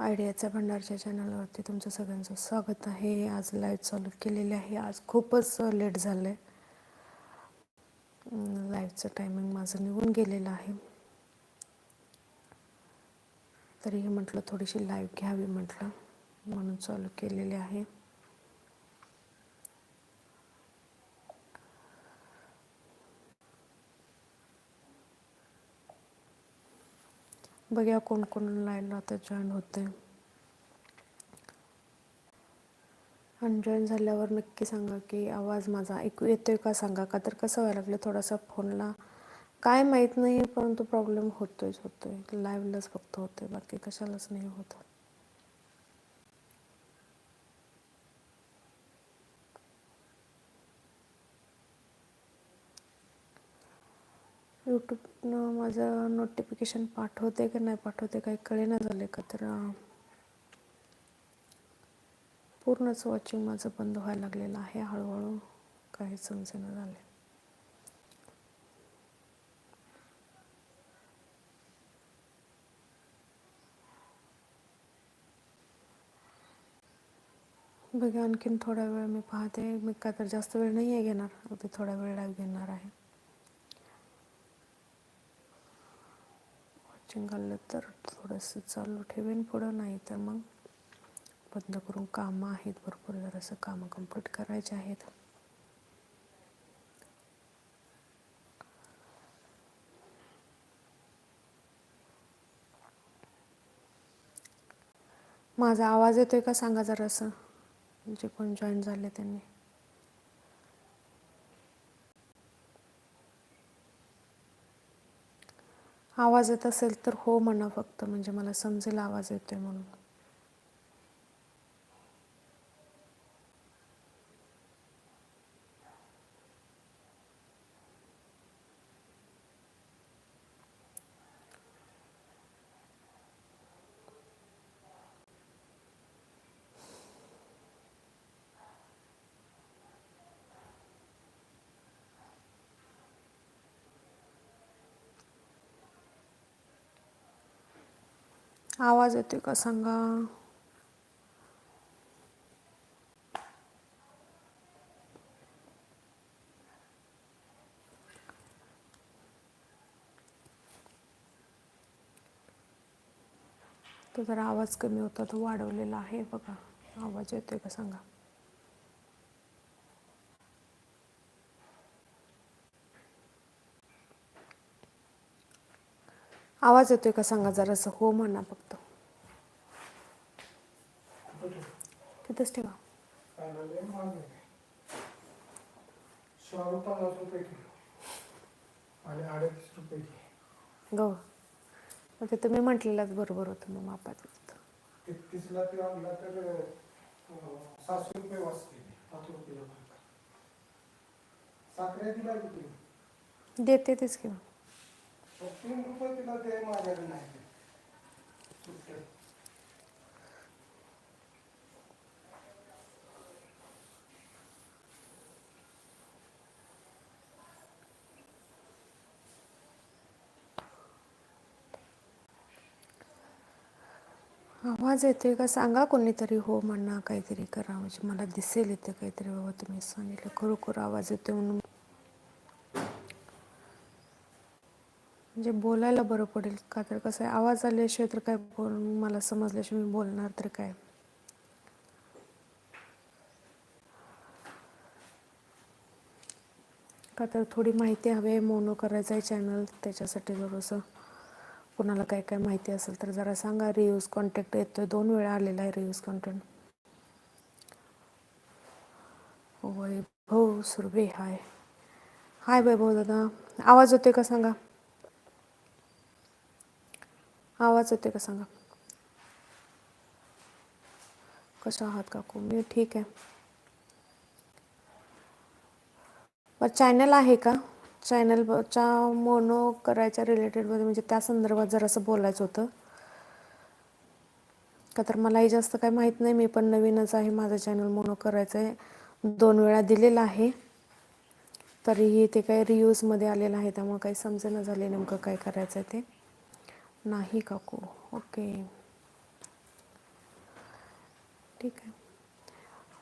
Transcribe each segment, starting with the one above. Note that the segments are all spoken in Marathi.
आयडियाच्या भंडारच्या चॅनलवरती तुमचं सगळ्यांचं स्वागत आहे. आज लाईव्ह चालू केलेली आहे. आज खूपच लेट झालं आहे लाईव्हचं टायमिंग माझं निघून गेलेलं आहे. तरीही म्हटलं थोडीशी लाईव्ह घ्यावी म्हटलं. म्हणून चालू केलेली आहे. बघूया कोण कोण लाईनला आता जॉईन होते आणि जॉईन झाल्यावर नक्की सांगा की आवाज माझा ऐकू येतोय का सांगा का तर कसं व्हायला लागलं थोडासा फोनला. काय माहीत नाही परंतु प्रॉब्लेम होतोयच होतोय. लाईव्हलाच फक्त होतोय बाकी कशालाच नाही होत. यूट्यूबनं माझं नोटिफिकेशन पाठवते की नाही पाठवते काही कळेना झाले का तर पूर्णच वॉचिंग माझं बंद व्हायला लागलेलं आहे. हळूहळू काही समजेना झाले. बघा आणखीन थोडा वेळ मी पाहते. मी का तर जास्त वेळ नाही आहे घेणार. अगदी थोडा वेळ घेणार आहे. वॉचिंग आलं तर थोडंसं चालू ठेवेन पुढं नाही तर मग बंद करून कामं आहेत भरपूर जरासं कामं कंप्लीट करायचे आहेत. माझा आवाज येतोय का? सांगा जरासं. जे कोण जॉईन झाले त्यांनी. आवाज येत असेल तर हो म्हणा फक्त म्हणजे मला समजेल आवाज येतोय म्हणून. आवाज येतोय का? सांगा. तो जरा आवाज कमी होता तो वाढवलेला आहे बघा. आवाज येतोय का? सांगा. आवाज येतोय का सांगा जरा असं? हो म्हणा फक्त. तिथंच ठेवा. पन्नास रुपये किलो आणि अडतीस रुपये किलो गो मग ते तुम्ही म्हटलेलंच बरोबर होतं मग मापात ते आणला तर रुपये वाचते रुपये साखरे दिला देते तेच किंवा तीन रुपये तिला ते माझ्याकडे नाही. सुट्टे. आवाज येतोय का? सांगा कोणीतरी हो म्हणा काहीतरी करा. म्हणजे मला दिसेल येतं काहीतरी. बाबा तुम्ही सांगितलं खरोखर आवाज येतोय म्हणून म्हणजे बोलायला बरं पडेल का तर? कसं आहे आवाज आल्याशिवाय तर काय बोल मला समजल्याशिवाय मी बोलणार तर काय? का तर थोडी माहिती हवी आहे मोनो करायचं आहे चॅनल त्याच्यासाठी थोडंसं कुणाला काय काय माहिती असेल तर जरा सांगा. रियूज कॉन्टॅक्ट येतोय दोन वेळा आलेला आहे रियूज कॉन्टॅक्ट वैभव सुरभे हाय. हाय वैभव दादा. आवाज होतोय का सांगा? आवाज येते का सांगा? कशा आहात काकू? मी ठीक आहे. बरं चॅनल आहे का? चॅनलच्या मोनो करायच्या रिलेटेडमध्ये म्हणजे त्या संदर्भात जरासं बोलायचं होतं का तर मलाही जास्त काही माहीत नाही. मी पण नवीनच आहे माझं चॅनल मोनो करायचं आहे दोन वेळा दिलेलं आहे. तरीही ते काही रियूजमध्ये आलेलं आहे त्यामुळे काही समजेना झाले नेमकं काय करायचं आहे ते. नाही काकू ओके. ठीक आहे.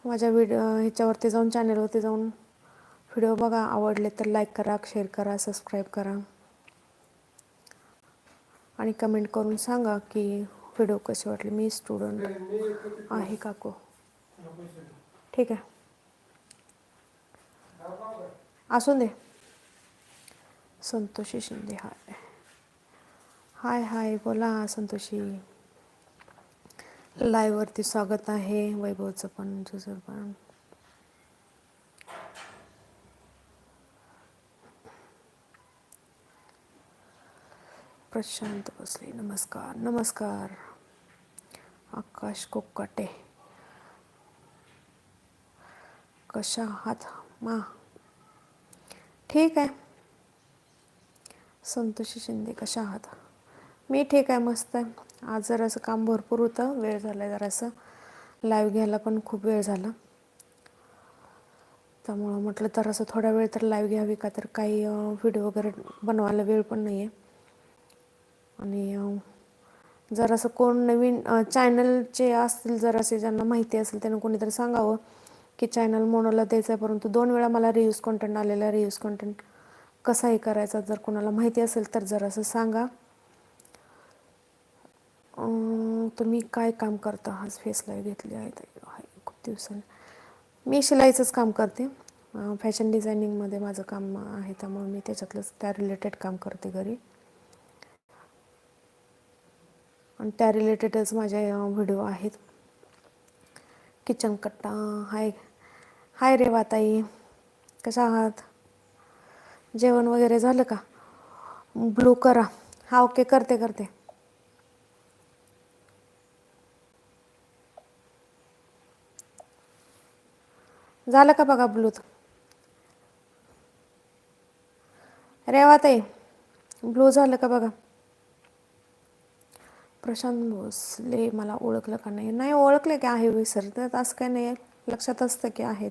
माझ्या व्हिडिओ ह्याच्यावरती जाऊन चॅनलवरती जाऊन व्हिडिओ बघा. आवडले तर लाईक करा शेअर करा सबस्क्राईब करा. आणि कमेंट करून सांगा की व्हिडिओ कसे वाटले. मी स्टुडंट आहे काकू. ठीक आहे. असू असून दे. संतोषी शिंदे हाय. हाय हाय बोला संतोषी. लाईव्हवरती स्वागत आहे वैभवचं पण तुझं पण. प्रशांत बसले नमस्कार नमस्कार. आकाश कोकाटे. कशा आहात? मा. ठीक आहे. संतोषी शिंदे कशा आहात? मी ठीक आहे मस्त आहे. आज जरासं काम भरपूर होतं वेळ झाला आहे जरासं. लाईव्ह घ्यायला पण खूप वेळ झाला. त्यामुळं म्हटलं तर असं थोडा वेळ तर लाईव्ह घ्यावी का तर काही व्हिडिओ वगैरे बनवायला वेळ पण नाही आहे आणि जरासं कोण नवीन चॅनलचे असतील जरासे ज्यांना माहिती असेल त्यांना कोणीतरी सांगावं की चॅनल मोनोला द्यायचं आहे परंतु दोन वेळा मला रियूज कंटेंट आलेला रियूज कंटेंट कसाही करायचा जर कोणाला माहिती असेल तर जरासं सांगा. तुम्ही काय काम करता? हा फेस लाईव्ह घेतली आहे आहे खूप दिवसांनी. मी शिलाईचंच काम करते. फॅशन डिझायनिंगमध्ये माझं काम आहे त्यामुळे मी त्याच्यातलंच त्या रिलेटेड काम करते घरी. आणि त्या रिलेटेडच माझे व्हिडिओ आहेत. किचन कट्टा हाय हाय रे वाताई. कशा आहात? जेवण वगैरे झालं का? ब्लू करा. हा ओके करते करते. झालं का बघा ब्लूत रेवाताई ब्लू झालं का बघा? प्रशांत भोसले मला ओळखलं का नाही? नाही ओळखले की आहे विसरतात असं काय नाही लक्षात असतं की आहेत.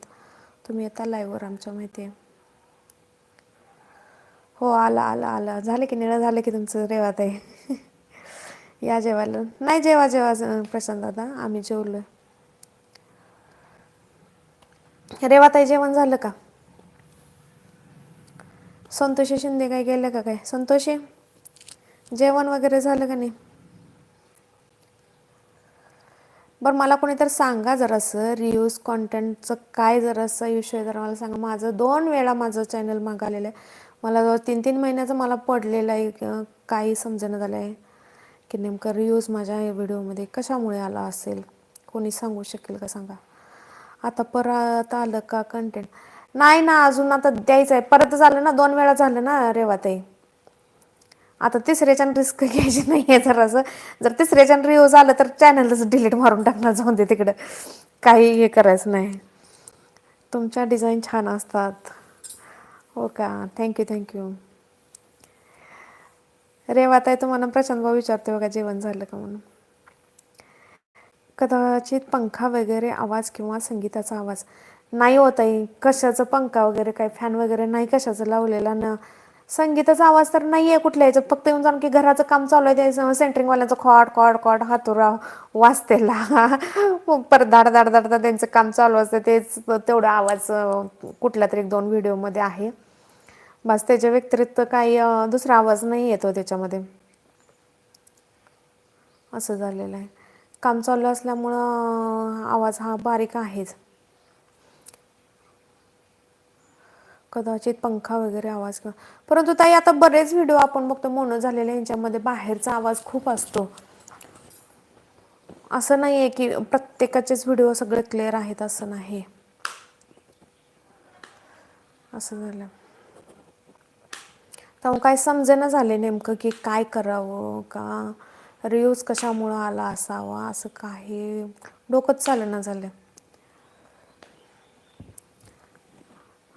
तुम्ही येता लाईव्हवर आमच्या माहिती आहे. हो आला आला आला. झालं की निळं झालं की तुमचं रेवात आहे या जेवायला. नाही जेवा जेवा प्रशांत दादा. आम्ही जेवलो. रेवाताई जेवण झालं का? संतोषी शिंदे काय गेलं का काय? संतोषी जेवण वगैरे झालं का नाही? बरं मला कोणीतरी सांगा जरासं रियूज कॉन्टेंटचं काय जरासं विषय जरा मला सांगा. माझं दोन वेळा माझं चॅनल मागालेलं आहे. मला जवळ तीन तीन महिन्याचं मला पडलेलं आहे काही समजणं झालं आहे की नेमकं रियूज माझ्या या व्हिडिओमध्ये कशामुळे आला असेल? कोणी सांगू शकेल का सांगा? आता परत आलं का कंटेंट नाही ना अजून आता द्यायचं आहे परत झालं ना दोन वेळा झालं ना रेवाताई आता तिसऱ्याच्यान रिस्क घ्यायची नाही आहे जरासं. जर तिसऱ्याच्यान रिव्ह झालं तर चॅनलच डिलीट मारून टाकणार जाऊन दे तिकडं. काही हे करायचं नाही. तुमच्या डिझाईन छान असतात. हो का? थँक्यू थँक्यू रेवाताई तुम्हाला प्रशांत भाऊ विचारते बघा जेवण झालं का म्हणून? कदाचित पंखा वगैरे आवाज किंवा संगीताचा आवाज. नाही होत आहे. कशाचं पंखा वगैरे काय फॅन वगैरे नाही कशाचं लावलेला ना. संगीताचा आवाज तर नाही आहे कुठल्या याच्यात. फक्त येऊन जाऊन की घराचं काम चालू आहे ते सेंटरिंगवाल्यांचं खॉड कॉड कॉड हातुरा वाजतेला. परदाड दाड दाड त्यांचं काम चालू असतं. तेच तेवढा आवाज कुठल्या तरी दोन व्हिडिओमध्ये आहे. बस त्याच्या व्यतिरिक्त काही दुसरा आवाज नाही येतो त्याच्यामध्ये. असं झालेलं आहे. काम चालू असल्यामुळं आवाज हा बारीक आहेच. कदाचित पंखा वगैरे आवाज किंवा परंतु ताई आता बरेच व्हिडिओ आपण बघतो मोनो झालेले यांच्यामध्ये बाहेरचा आवाज खूप असतो. असं नाही आहे की प्रत्येकाचेच व्हिडिओ सगळे क्लिअर आहेत असं नाही. असं झालं. तर काय समजेना झाले नेमकं की काय करावं का? रिव्ह्यूज कशामुळं आला असावा? असं काही डोकंच चालेना झालं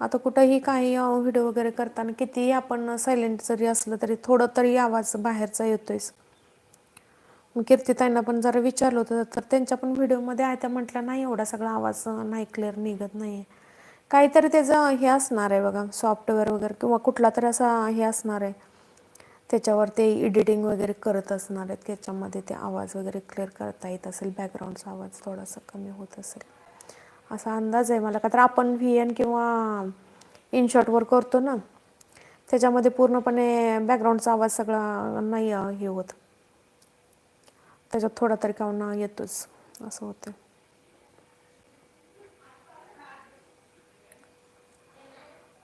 आता कुठंही काही व्हिडिओ वगैरे करताना कितीही आपण सायलेंट जरी असलं तरी थोडं तरी आवाज बाहेरचा येतोयच. मग कीर्तिताईंना पण जरा विचारलं होतं तर त्यांच्या पण व्हिडिओमध्ये आहे त्या म्हटलं नाही एवढा सगळा आवाज नाही क्लिअर निघत नाही काहीतरी त्याचं हे असणार आहे बघा सॉफ्टवेअर वगैरे किंवा कुठला तरी असा हे असणार आहे. त्याच्यावर ते एडिटिंग वगैरे करत असणार आहेत त्याच्यामध्ये ते आवाज वगैरे क्लिअर करता येत असेल बॅकग्राऊंडचा आवाज थोडासा कमी होत असेल. असा अंदाज आहे मला. का तर आपण व्ही एन किंवा इनशॉटवर करतो ना त्याच्यामध्ये पूर्णपणे बॅकग्राऊंडचा आवाज सगळा नाही हे होत. त्याच्यात थोडा तरी का येतोच असं होतं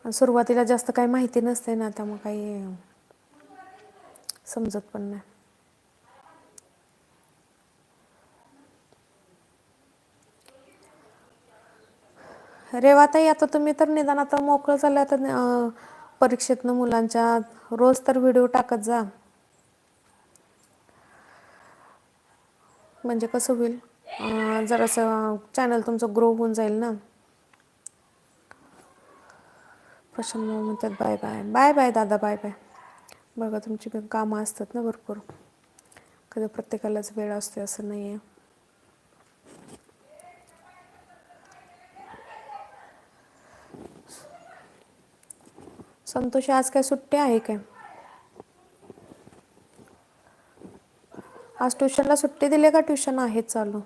सुरुवातीला जास्त काही माहिती नसते ना त्यामुळे काही समजत पण नाही. रेवाताई आता तुम्ही तर निदान आता मोकळं झालं आता परीक्षेतनं मुलांच्या रोज तर व्हिडिओ टाकत जा. म्हणजे कसं होईल जरासं चॅनल तुमचं ग्रो होऊन जाईल ना. प्रशांत म्हणतात बाय बाय. बाय बाय दादा बाय बाय. बघा तुमची पण कामं असतात ना भरपूर. कधी प्रत्येकालाच वेळ असते असं नाही आहे संतोषी आज काय सुट्टी आहे काय? आज ट्युशनला सुट्टी दिली का ट्युशन आहे चालू?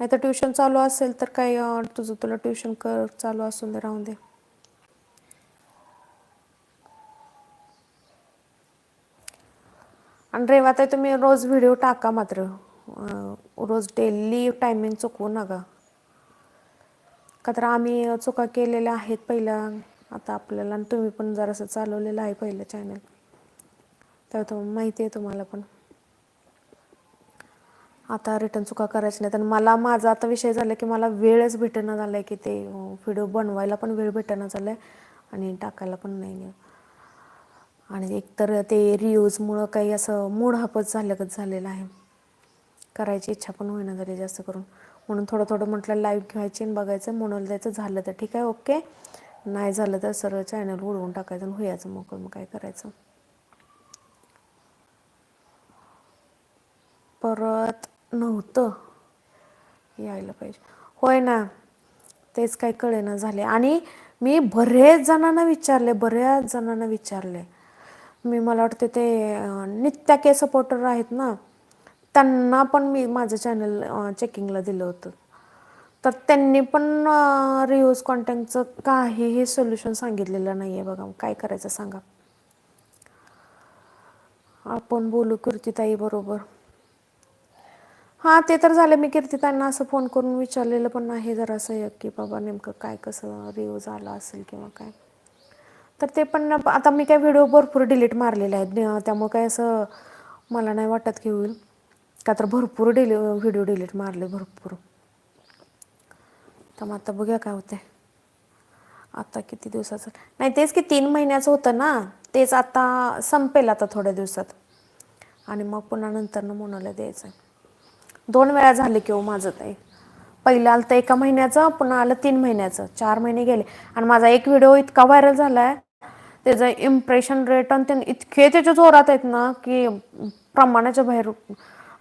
नाही तर ट्युशन चालू असेल तर काही तुझं तुला ट्युशन कर चालू असून दे राहून दे. आणि रेवाताई तुम्ही रोज व्हिडिओ टाका मात्र. रोज डेली टायमिंग चुकवू नका. का तर आम्ही चुका केलेल्या आहेत पहिल्या. आता आपल्याला आणि तुम्ही पण जरासं चालवलेलं आहे पहिलं चॅनल तर तो माहिती आहे तुम्हाला पण. आता रिटर्न चुका करायच्या नाहीत. आणि मला माझा आता विषय झाला की मला वेळच भेटेना झाला आहे की ते व्हिडिओ बनवायला पण वेळ भेटेना झाला आहे आणि टाकायला पण नाही आणि एकतर ते रियूजमुळं काही असं मूड हापच झाल्यागत झालेलं आहे. करायची इच्छा पण होईना झाली जास्त करून. म्हणून थोडं थोडं म्हटलं लाईव्ह घ्यायची आणि बघायचं. म्हणून द्यायचं झालं तर ठीक आहे ओके. नाही झालं तर सरळ चॅनल उडवून टाकायचं आणि हुयाचं मोकळं मग काय करायचं. परत नव्हतं. यायला पाहिजे. होय ना तेच काही कळेना झाले. आणि मी बरेच जणांना विचारले बऱ्याच जणांना विचारले. मी मला वाटते ते नित्या के सपोर्टर आहेत ना त्यांना पण मी माझं चॅनल चेकिंगला दिलं होतं. तर त्यांनी पण रिव्ह्यूज कॉन्टॅक्टचं काहीही सोल्युशन सांगितलेलं नाही आहे बघा. काय करायचं सांगा. आपण बोलू कीर्तिताई बरोबर. हां ते तर झालं. मी कीर्तिताईंना असं फोन करून विचारलेलं पण आहे जरासं एक की बाबा नेमकं काय कसं रिव्ह्यूज आला असेल किंवा काय. तर ते पण आता मी काय व्हिडिओ भरपूर डिलीट मारलेले आहेत. त्यामुळे काय असं मला नाही वाटत की होईल. का तर भरपूर डिली व्हिडिओ डिलीट मारले भरपूर. तर मग आता बघूया काय होते आता किती दिवसाचं? नाही तेच की तीन महिन्याचं होतं ना. तेच आता संपेल आता थोड्या दिवसात. आणि मग पुन्हा नंतरनं मोनाला द्यायचं दोन वेळा झाले की हो माझं ते पहिलं आलं तर एका महिन्याचं पुन्हा आलं तीन महिन्याचं. चार महिने गेले. आणि माझा एक व्हिडिओ इतका व्हायरल झाला आहे त्याचं इम्प्रेशन रेट आणि ते इतके त्याच्या जोरात आहेत ना की प्रमाणाच्या बाहेर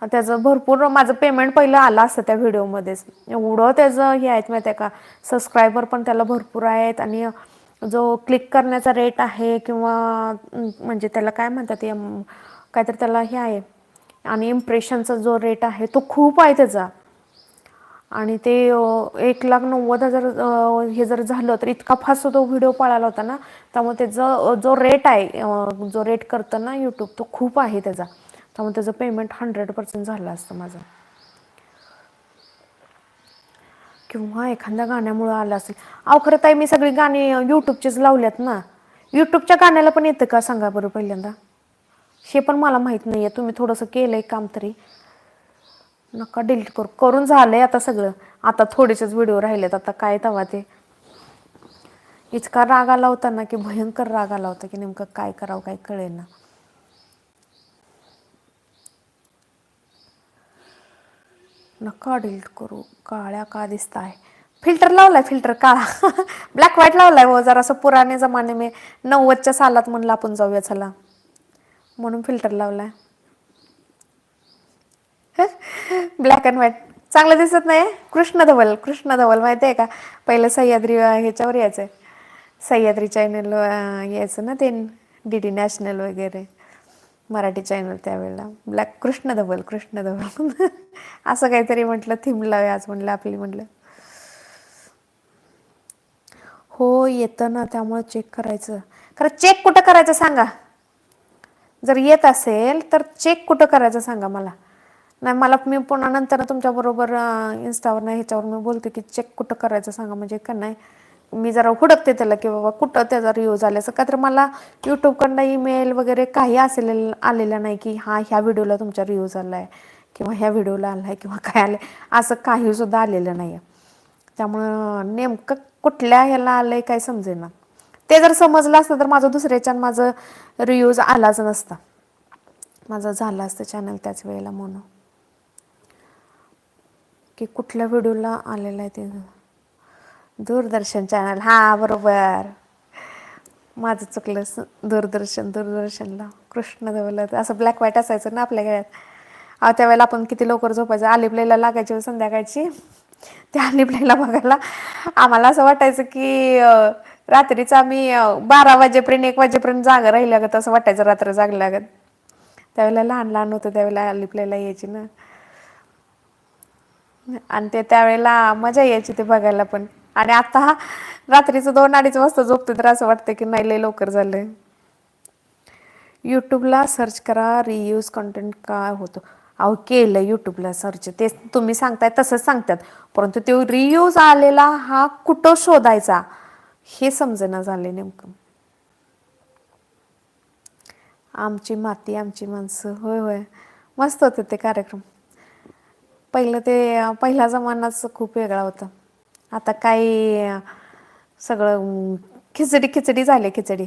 त्याचं भरपूर माझं पेमेंट पहिलं आलं असतं त्या व्हिडिओमध्येच एवढं त्याचं हे आहेत माहिती आहे का सबस्क्रायबर पण त्याला भरपूर आहेत आणि जो क्लिक करण्याचा रेट आहे किंवा म्हणजे त्याला काय म्हणतात काहीतरी त्याला हे आहे. आणि इम्प्रेशनचा जो रेट आहे तो खूप आहे त्याचा. आणि ते एक लाख नव्वद हजार हे जर झालं तर इतका फास्ट तो व्हिडिओ पळाला होता ना त्यामुळे त्याचा जो रेट आहे जो रेट करतं ना यूट्यूब तो खूप आहे त्याचा. त्यामुळे त्याचं पेमेंट हंड्रेड पर्सेंट झालं असतं माझं. किंवा एखाद्या गाण्यामुळं आलं असेल. अहो खरं ताई मी सगळी गाणी यूट्यूबचीच लावल्यात ना. यूट्यूबच्या गाण्याला पण येतं का? सांगा बरं पहिल्यांदा. हे पण मला माहीत नाही आहे तुम्ही थोडंसं केलं आहे काम तरी. नका डिलीट करू. करून झालंय आता सगळं. आता थोडेसेच व्हिडिओ राहिलेत. आता काय तवा ते. इतका राग आला होता ना की भयंकर राग आला होता की नेमकं काय करावं काय कळेल ना नका डिलीट करू. काळ्या का दिसत आहे फिल्टर लावलाय फिल्टर काळा. ब्लॅक व्हाईट लावलाय हो. जरासं पुराने जमाने मी नव्वदच्या सालात म्हणलं आपण जाऊया चला. म्हणून फिल्टर लावलाय. ब्लॅक अँड व्हाईट चांगलं दिसत नाही कृष्ण धवल कृष्ण धवल माहिती आहे का? पहिलं सह्याद्री ह्याच्यावर ह्याच्यावर आहे सह्याद्री चॅनल यायचं ना ते डी डी नॅशनल वगैरे. मराठी चॅनल त्यावेळेला. ब्लॅक कृष्ण धवल कृष्ण धवल. असं काहीतरी म्हटलं थीम लावे आज म्हटलं आपली म्हटलं. हो येतं ना त्यामुळे चेक करायचं. खरं चेक कुठं करायचं सांगा? जर येत असेल तर चेक कुठं करायचं सांगा मला. नाही मला मी पुन्हा नंतर तुमच्याबरोबर इन्स्टावर नाही ह्याच्यावर मी बोलते की चेक कुठं करायचं सांगा. म्हणजे का नाही मी जरा हुडकते त्याला की बाबा कुठं त्याचा रिव्ह्यू झाला असं का तर मला यूट्यूबकडनं ईमेल वगैरे काही असेल आलेलं नाही की हा ह्या व्हिडिओला तुमचा रिव्ह्यूज झाला आहे किंवा ह्या व्हिडिओला आला आहे किंवा काय आलं असं काहीसुद्धा आलेलं नाही आहे त्यामुळं नेमकं कुठल्या ह्याला आलं आहे काय समजेना. ते जर समजलं असतं तर माझं दुसऱ्याच्यान माझं रिव्ह्यूज आलाच नसता. माझं झालं असतं चॅनल त्याच वेळेला म्हणून. की कुठल्या व्हिडिओला आलेला आहे ते दूरदर्शन चॅनल हा बरोबर. माझं चुकलं दूरदर्शन दूरदर्शनला. कृष्णदेवला असं ब्लॅक व्हाईट असायचं ना आपल्या गळ्यात. अहो त्यावेळेला आपण किती लवकर झोपायचं? आलिपलेला लागायची हो संध्याकाळची. त्या आलिपलेला बघायला आम्हाला असं वाटायचं की रात्रीचं आम्ही बारा वाजेपर्यंत एक वाजेपर्यंत जागा राहिल्यागत असं वाटायचं रात्र जागल्यागत त्यावेळेला लहान लहान होतं त्यावेळेला आलिपलेला यायची ना. आणि ते त्यावेळेला मजा यायची ते बघायला पण. आणि आता हा रात्रीचं दोन अडीच वाजता झोपते तर असं वाटतं की नाही लय लवकर झालंय. यूट्यूबला सर्च करा रियूज कंटेंट काय होतो. अहो केलं यूट्यूबला सर्च ते तुम्ही सांगताय तसंच सांगतात. परंतु ते रियूज आलेला हा कुठं शोधायचा हे समजेना झाले नेमकं. आमची माती आमची माणसं होय होय. मस्त होते ते कार्यक्रम. पहिलं ते पहिला जमानाच खूप वेगळा होता. आता काही सगळं खिचडी खिचडी झाली खिचडी.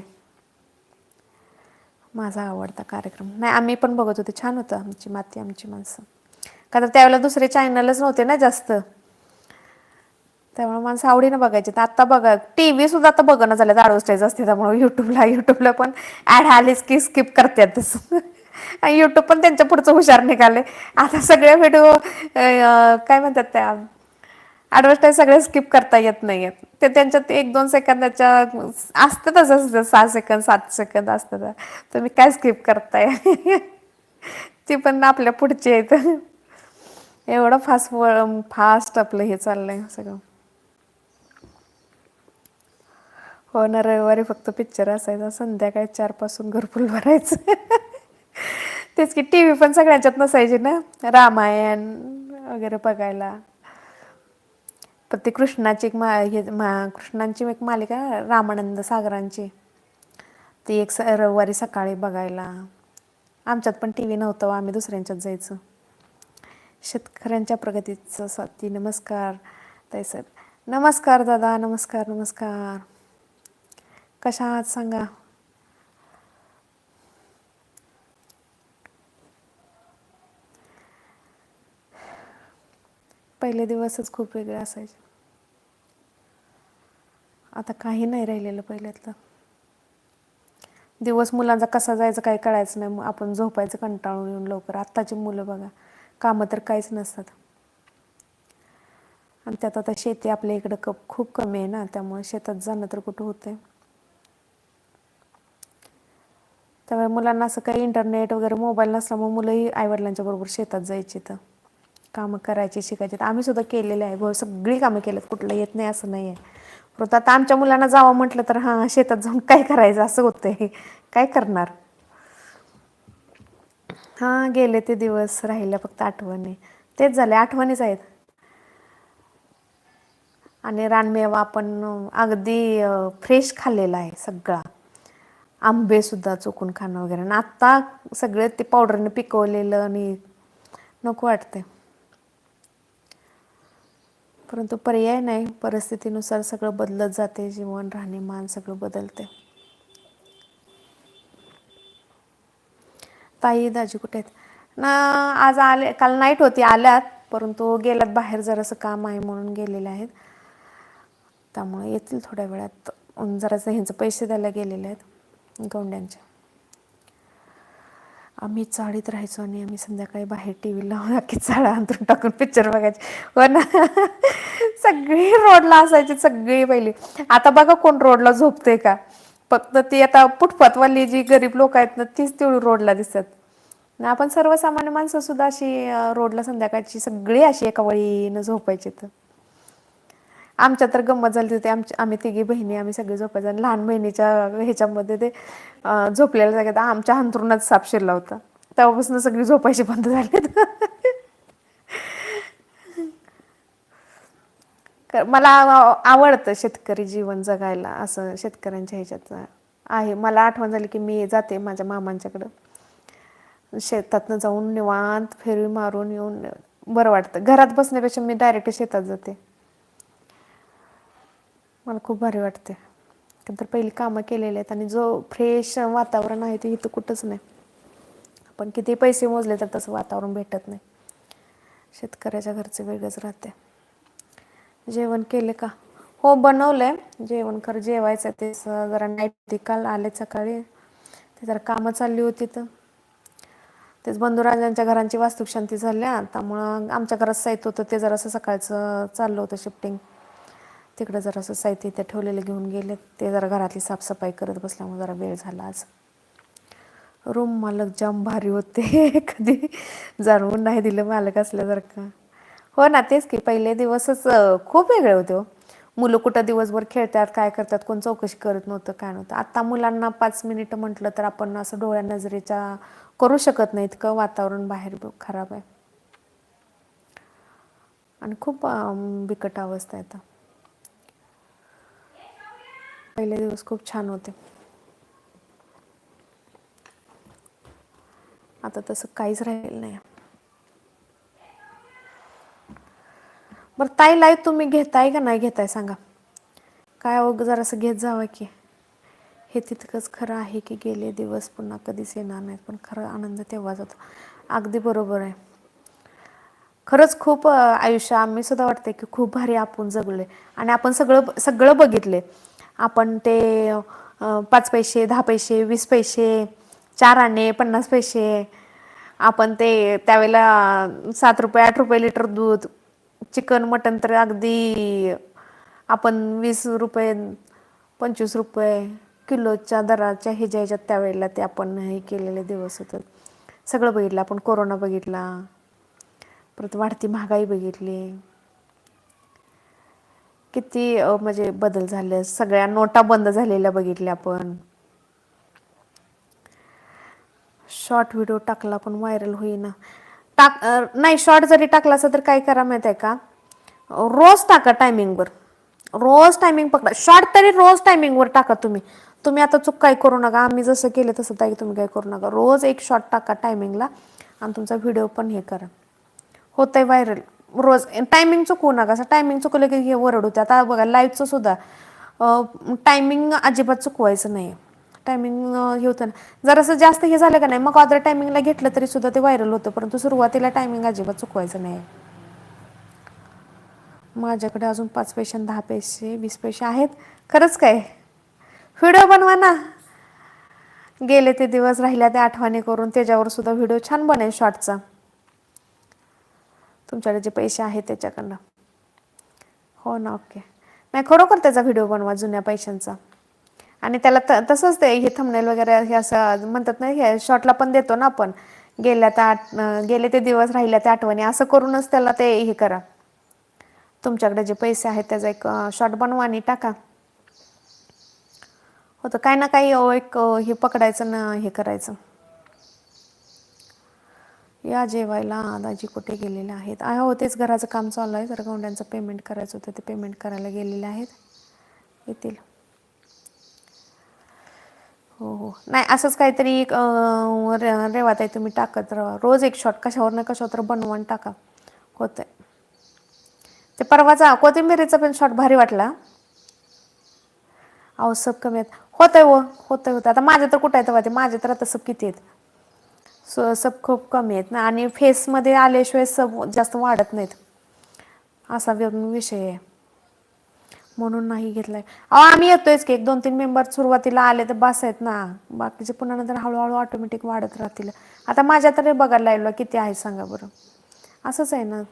माझा आवडता कार्यक्रम. नाही आम्ही पण बघत होते. छान होतं आमची माती आमची माणसं. का तर त्यावेळेला दुसरे चॅनलच नव्हते ना जास्त. त्यामुळे माणसं आवडीनं बघायचे. तर आता बघा टी व्ही सुद्धा आता बघणं झालं. ॲडव्हर्टाईज असते त्यामुळे युट्यूबला युट्यूबला पण ॲड आलीच की स्किप करतात तसं युट्यूब पण त्यांच्या पुढचं हुशार निघाले. आता सगळे व्हिडिओ काय म्हणतात त्या ॲडव्हर्टाईज सगळे स्किप करता येत नाही आहेत ते त्यांच्यात एक दोन सेकंदाच्या असतं तसं असतं सहा सेकंद सात सेकंद असतं. तुम्ही काय स्किप करताय? ती पण आपल्या पुढची आहेत. एवढं फास्ट फास्ट आपलं हे चाललंय सगळं. हो ना रविवारी फक्त पिक्चर असायचा. संध्याकाळी चारपासून घरफुल भरायचं. तेच की टी व्ही पण सगळ्यांच्यात नसायची ना. रामायण वगैरे बघायला. पण ते कृष्णाची एक मा हे मा कृष्णांची एक मालिका रामानंद सागरांची. ती एक स रविवारी सकाळी बघायला. आमच्यात पण टी व्ही नव्हतं हो, आम्ही दुसऱ्यांच्यात जायचो. शेतकऱ्यांच्या प्रगतीचं स्वाती नमस्कार. ताई सर नमस्कार दादा नमस्कार नमस्कार. कशा आहात सांगा. पहिले दिवसच खूप वेगळे असायचे. आता काही नाही राहिलेलं पहिल्यातलं. दिवस मुलांचा कसा जायचं काही कळायचं नाही. मग आपण झोपायचं कंटाळून येऊन लवकर. आत्ताची मुलं बघा कामं तर काहीच नसतात. आणि त्यात आता शेती आपल्या इकडं कप खूप कमी आहे ना त्यामुळे शेतात जाणं तर कुठं होतंय. त्यामुळे मुलांना असं काही इंटरनेट वगैरे मोबाईल नसल्यामुळे मुलंही आईवडिलांच्या बरोबर शेतात जायची तर कामं करायची शिकायची. तर आम्ही सुद्धा केलेले आहे. भाऊ सगळी कामं केलेत. कुठलं येत नाही असं नाही आहे परत आता आमच्या मुलांना जावं म्हटलं तर हां शेतात जाऊन काय करायचं? असं होतंय. काय करणार? हां गेले ते दिवस राहिल्या फक्त आठवणी. तेच झाले. आठवणीच आहेत. आणि रानमेवा आपण अगदी फ्रेश खाल्लेला आहे सगळा. आंबेसुद्धा चुकून चोकून खाणं वगैरे. आणि आत्ता सगळे ते पावडरने पिकवलेलं आणि नको वाटते परंतु पर्याय नाही. परिस्थितीनुसार सगळं बदलत जाते. जीवन राहणीमान सगळं बदलते. ताई दाजी कुठे आहेत? ना आज आले काल नाईट होती आल्यात. परंतु गेल्यात बाहेर जरासं काम आहे म्हणून गेलेले आहेत. त्यामुळे येतील थोड्या वेळात. जरासं ह्यांचं पैसे द्यायला गेलेले आहेत. गोंड्यांच्या आम्ही चाळीत राहायचो आणि आम्ही संध्याकाळी बाहेर टी व्ही लावून अख्खी चाळा अंतरून टाकून पिक्चर बघायचे. हो ना? सगळी रोडला असायची सगळी पहिली. आता बघा कोण रोडला झोपते का? फक्त ती आता फुटपाथवाली जी गरीब लोक आहेत ना तीच तेवढी रोडला दिसतात. ना आपण सर्वसामान्य माणसं सुद्धा अशी रोडला संध्याकाळची सगळी अशी एका वळीनं झोपायची तर. आमच्या तर गंमत झाली होती. आमच्या आम्ही तिघी बहिणी आम्ही सगळे झोपायचं. आणि लहान बहिणीच्या ह्याच्यामध्ये ते झोपलेल्या जागेत आमच्या अंथरुणात साप शिरला होता. तेव्हापासून सगळी झोपायची बंद झाली मला आव- आवडतं शेतकरी जीवन जगायला असं शेतकऱ्यांच्या ह्याच्यात आहे. मला आठवण झाली की मी जाते माझ्या मामांच्याकडं. शेतातनं जाऊन निवांत फेरी मारून येऊन बरं वाटतं. घरात बसण्यापेक्षा मी डायरेक्ट शेतात जाते. मला खूप भारी वाटते तर पहिली कामं केलेली आहेत आणि जो फ्रेश वातावरण आहे ते इथं कुठंच नाही. आपण किती पैसे मोजले तर तसं वातावरण भेटत नाही. शेतकऱ्याच्या घरचं वेगळंच राहते जेवण केले का? हो बनवलं आहे जेवण खरं जेवायचं आहे ते जरा नाईट काल आले सकाळी. ते जरा कामं चालली होती तर. तेच बंधुराजांच्या घरांची वास्तुशांती झाल्या. त्यामुळं आमच्या घरात साहित्य होतं ते जरासं सकाळचं चाललं होतं शिफ्टिंग तिकडं जरासं साहित्य इथे ठेवलेलं घेऊन गेले ते जरा घरातली साफसफाई करत बसल्यामुळे जरा वेळ झाला आज. रूम मालक जाम भारी होते. कधी जाणवून नाही दिलं मालक असल्यासारखं. हो ना तेच की पहिले दिवसच खूप वेगळे होते हो. मुलं कुठं दिवसभर खेळतात काय करतात कोण चौकशी करत नव्हतं काय नव्हतं. आत्ता मुलांना पाच मिनिटं म्हटलं तर आपण असं डोळ्या नजरेच्या करू शकत नाही. इतकं वातावरण बाहेर खराब आहे. आणि खूप बिकट अवस्था आहे आता. पहिले दिवस खूप छान होते. आता तसं काहीच राहिलेलं नाही. बरं ताई लाईव्ह तुम्ही घेताय का नाही घेताय सांगा. काय अवघ जरासं घेत जावं की. हे तितकंच खरं आहे की गेले दिवस पुन्हा कधीच येणार नाहीत पण खरं आनंद तेव्हाच होतो. अगदी बरोबर आहे. खरंच खूप आयुष्य आम्ही सुद्धा वाटते की खूप भारी आपण जगलोय. आणि आपण सगळं सगळं बघितले आपण ते पाच पैसे दहा पैसे वीस पैसे चार आणे पन्नास पैसे आपण ते त्यावेळेला सात रुपये आठ रुपये लिटर दूध चिकन मटन तर अगदी आपण वीस रुपये पंचवीस रुपये किलोच्या दराच्या ह्याच्या ह्याच्यात त्यावेळेला ते आपण हे केलेले दिवस होते सगळं बघितलं आपण कोरोना बघितला परत वाढती महागाई बघितली. किती अ, म्हणजे बदल झाले? सगळ्या नोटा बंद झालेल्या बघितल्या आपण. शॉर्ट व्हिडिओ टाकला पण व्हायरल होईना. टाक अ, नाही शॉर्ट जरी टाकला असं तर काय करा माहिती आहे का रोज टाका टायमिंगवर. रोज टायमिंग पकडा. शॉर्ट तरी रोज टायमिंगवर टाका तुम्ही. तुम्ही आता चूक काय करू नका. आम्ही जसं केलं तसं ताई तुम्ही काय करू नका. रोज एक शॉर्ट टाका टायमिंगला आणि तुमचा व्हिडिओ पण हे करा. होतंय व्हायरल. रोज टायमिंग चुकवू नका असं टायमिंग चुकलं की हे वरड होते आता बघा लाईव्हचं सुद्धा टायमिंग अजिबात चुकवायचं नाही. टायमिंग हे होतं ना. जरासं जास्त हे झालं का नाही मग ऑदर टायमिंगला घेतलं तरी सुद्धा ते व्हायरल होतं परंतु सुरुवातीला टायमिंग अजिबात चुकवायचं नाही. माझ्याकडे अजून पाच पैसे दहा पैसे वीस पैसे आहेत. खरंच काय? व्हिडिओ बनवा ना. गेले ते दिवस राहिल्या त्या आठवणी करून त्याच्यावर सुद्धा व्हिडिओ छान बनेल शॉर्टचा तुमच्याकडे जे पैसे आहेत त्याच्याकडनं. हो ना ओके. नाही खरोखर त्याचा व्हिडिओ बनवा जुन्या पैशांचा. आणि त्याला त तसंच ते हे थंबनेल वगैरे हे असं म्हणतात ना हे शॉर्टला पण देतो ना आपण. गेल्या त्या आठ गेले ते दिवस राहिल्या त्या आठवणी असं करूनच त्याला ते हे करा. तुमच्याकडे जे पैसे आहेत त्याचा एक शॉर्ट बनवा आणि टाका. होतं काय ना काही अहो, एक हे पकडायचं ना हे करायचं. या जेवायला दाजी कुठे गेलेले आहेत? आहे हो तेच घराचं काम चालू आहे. जर गौंड्यांचं पेमेंट करायचं होतं ते पेमेंट करायला गेलेले आहेत. येतील. हो हो. नाही असंच काहीतरी एक, रे- रेवात आहे तुम्ही टाकत राहा. रोज एक शॉट कशावर ना कशावर तर बनवून टाका. होतंय. ते परवाचा कोथिंबिरीचा पण शॉट भारी वाटला. अहो सब कमी आहेत. होतंय व होतंय होतं आता माझे तर कुठं आहे तेव्हा? ते माझे तर आता सब किती आहेत? सब खूप कमी आहेत ना. आणि फेसमध्ये आल्याशिवाय सब जास्त वाढत नाहीत. असा विषय आहे. म्हणून नाही घेतलाय. अहो आम्ही येतोयच की एक दोन तीन मेंबर सुरुवातीला आले तर बस आहेत ना. बाकीचे पुन्हा नंतर हळूहळू ऑटोमॅटिक वाढत राहतील. आता माझ्या तरी बघायला लाईव्हला किती आहे सांगा बरं. असंच आहे ना.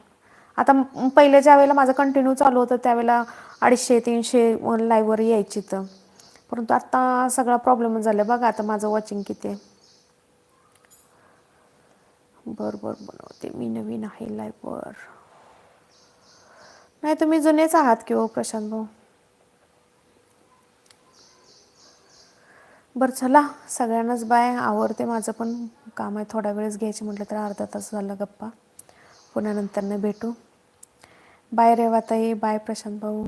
आता पहिले ज्या वेळेला माझं कंटिन्यू चालू होतं त्यावेळेला अडीचशे तीनशे लाईव्हवर यायची तर. परंतु आता सगळा प्रॉब्लेम झाला बघा आता माझं वॉचिंग किती आहे. बरं बरं बनवते मी नवीन आहे लाईफवर नाही तुम्ही जुनेच आहात की हो प्रशांत भाऊ? बरं चला. सगळ्यांनाच बाय आवडते माझं पण काम आहे थोडा वेळच घ्यायची म्हटलं तर अर्धा तास झाला गप्पा. पुन्हा नंतरनं भेटू. बाय रेवाताई. बाय प्रशांत भाऊ.